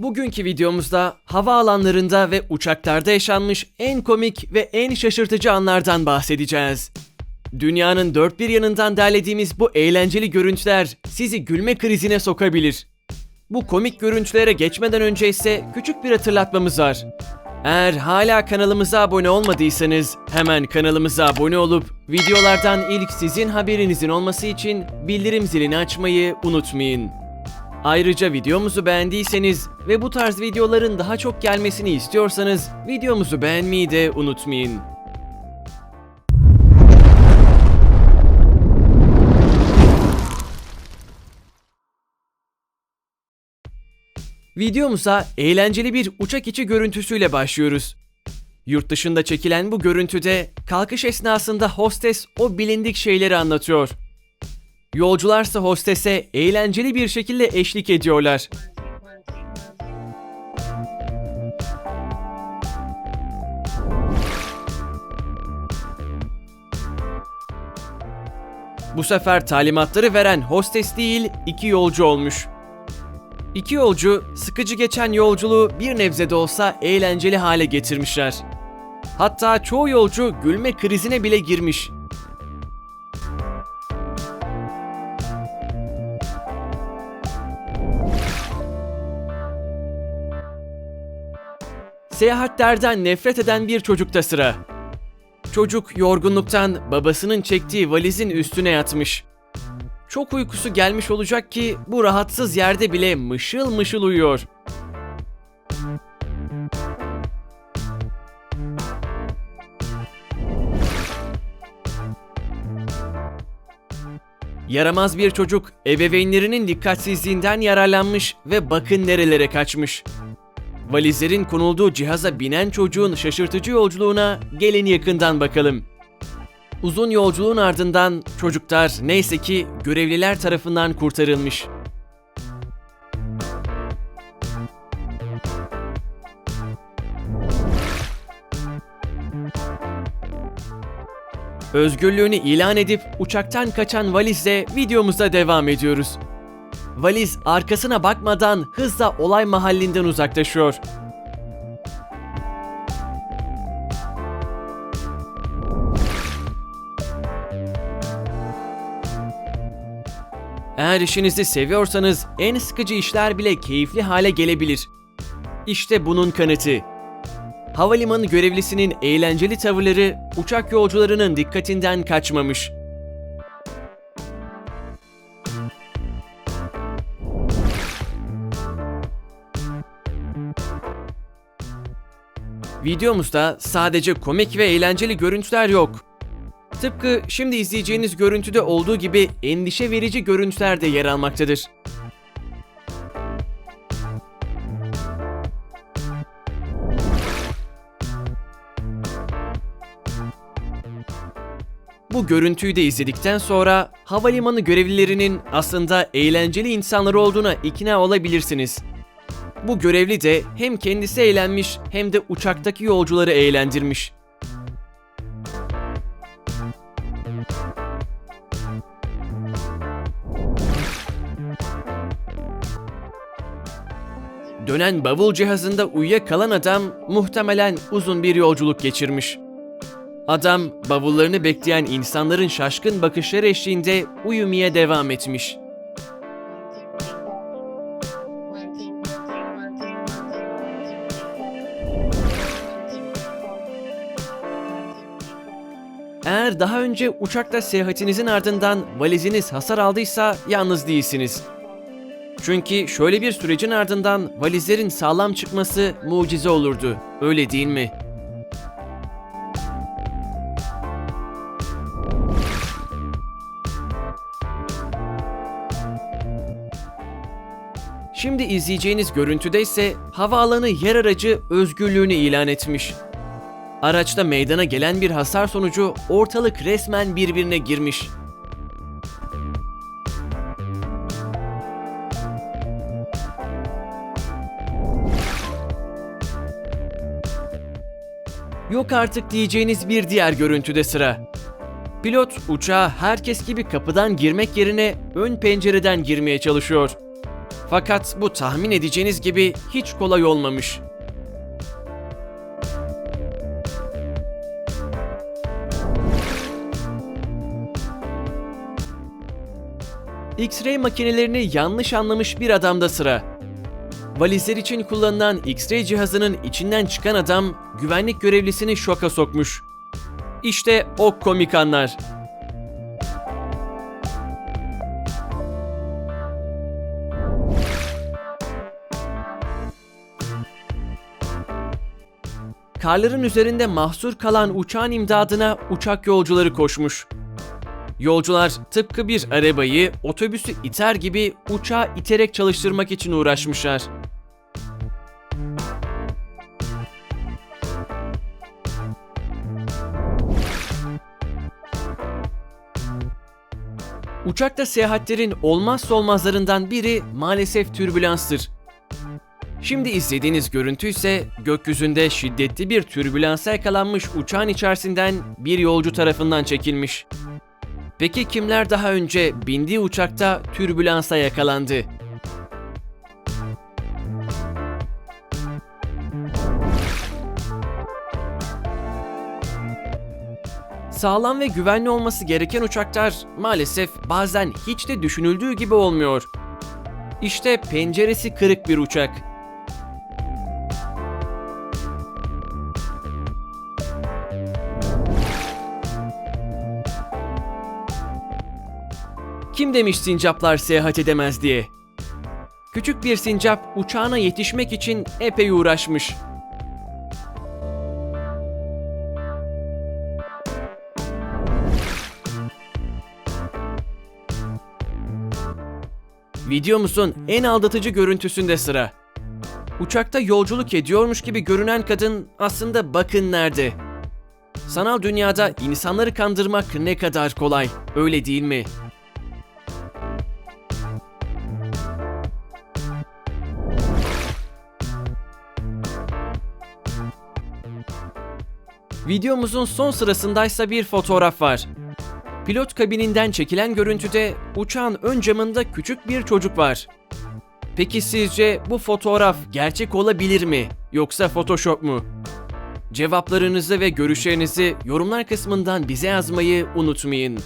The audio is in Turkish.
Bugünkü videomuzda havaalanlarında ve uçaklarda yaşanmış en komik ve en şaşırtıcı anlardan bahsedeceğiz. Dünyanın dört bir yanından derlediğimiz bu eğlenceli görüntüler sizi gülme krizine sokabilir. Bu komik görüntülere geçmeden önce ise küçük bir hatırlatmamız var. Eğer hala kanalımıza abone olmadıysanız hemen kanalımıza abone olup videolardan ilk sizin haberinizin olması için bildirim zilini açmayı unutmayın. Ayrıca videomuzu beğendiyseniz ve bu tarz videoların daha çok gelmesini istiyorsanız videomuzu beğenmeyi de unutmayın. Videomuza eğlenceli bir uçak içi görüntüsüyle başlıyoruz. Yurt dışında çekilen bu görüntüde kalkış esnasında hostes o bilindik şeyleri anlatıyor. Yolcularsa hostese eğlenceli bir şekilde eşlik ediyorlar. Bu sefer talimatları veren hostes değil, iki yolcu olmuş. İki yolcu sıkıcı geçen yolculuğu bir nebze de olsa eğlenceli hale getirmişler. Hatta çoğu yolcu gülme krizine bile girmiş. Seyahatlerden nefret eden bir çocukta sıra. Çocuk yorgunluktan babasının çektiği valizin üstüne yatmış. Çok uykusu gelmiş olacak ki bu rahatsız yerde bile mışıl mışıl uyuyor. Yaramaz bir çocuk ebeveynlerinin dikkatsizliğinden yararlanmış ve bakın nerelere kaçmış. Valizlerin konulduğu cihaza binen çocuğun şaşırtıcı yolculuğuna gelin yakından bakalım. Uzun yolculuğun ardından çocuklar neyse ki görevliler tarafından kurtarılmış. Özgürlüğünü ilan edip uçaktan kaçan valizle videomuza devam ediyoruz. Valiz arkasına bakmadan hızla olay mahallinden uzaklaşıyor. Eğer işinizi seviyorsanız en sıkıcı işler bile keyifli hale gelebilir. İşte bunun kanıtı. Havalimanı görevlisinin eğlenceli tavırları uçak yolcularının dikkatinden kaçmamış. Videomuzda sadece komik ve eğlenceli görüntüler yok. Tıpkı şimdi izleyeceğiniz görüntüde olduğu gibi endişe verici görüntüler de yer almaktadır. Bu görüntüyü de izledikten sonra havalimanı görevlilerinin aslında eğlenceli insanlar olduğuna ikna olabilirsiniz. Bu görevli de hem kendisi eğlenmiş hem de uçaktaki yolcuları eğlendirmiş. Dönen bavul cihazında uyuyakalan adam muhtemelen uzun bir yolculuk geçirmiş. Adam bavullarını bekleyen insanların şaşkın bakışları eşliğinde uyumaya devam etmiş. Eğer daha önce uçakla seyahatinizin ardından valiziniz hasar aldıysa yalnız değilsiniz. Çünkü şöyle bir sürecin ardından valizlerin sağlam çıkması mucize olurdu. Öyle değil mi? Şimdi izleyeceğiniz görüntüde ise havaalanı yer aracı özgürlüğünü ilan etmiş. Araçta meydana gelen bir hasar sonucu ortalık resmen birbirine girmiş. Yok artık diyeceğiniz bir diğer görüntüde sıra. Pilot uçağa herkes gibi kapıdan girmek yerine ön pencereden girmeye çalışıyor. Fakat bu tahmin edeceğiniz gibi hiç kolay olmamış. X-ray makinelerini yanlış anlamış bir adamda sıra. Valizler için kullanılan X-ray cihazının içinden çıkan adam güvenlik görevlisini şoka sokmuş. İşte o komik anlar. Karların üzerinde mahsur kalan uçağın imdadına uçak yolcuları koşmuş. Yolcular tıpkı bir arabayı, otobüsü iter gibi uçağı iterek çalıştırmak için uğraşmışlar. Uçakta seyahatlerin olmazsa olmazlarından biri maalesef türbülanstır. Şimdi izlediğiniz görüntü ise gökyüzünde şiddetli bir türbülansa yakalanmış uçağın içerisinden bir yolcu tarafından çekilmiş. Peki kimler daha önce bindiği uçakta türbülansa yakalandı? Sağlam ve güvenli olması gereken uçaklar maalesef bazen hiç de düşünüldüğü gibi olmuyor. İşte penceresi kırık bir uçak. Kim demiş sincaplar seyahat edemez diye? Küçük bir sincap uçağına yetişmek için epey uğraşmış. Videomuzun en aldatıcı görüntüsünde sıra. Uçakta yolculuk ediyormuş gibi görünen kadın aslında bakın nerede. Sanal dünyada insanları kandırmak ne kadar kolay, öyle değil mi? Videomuzun son sırasındaysa bir fotoğraf var. Pilot kabininden çekilen görüntüde uçağın ön camında küçük bir çocuk var. Peki sizce bu fotoğraf gerçek olabilir mi yoksa Photoshop mu? Cevaplarınızı ve görüşlerinizi yorumlar kısmından bize yazmayı unutmayın.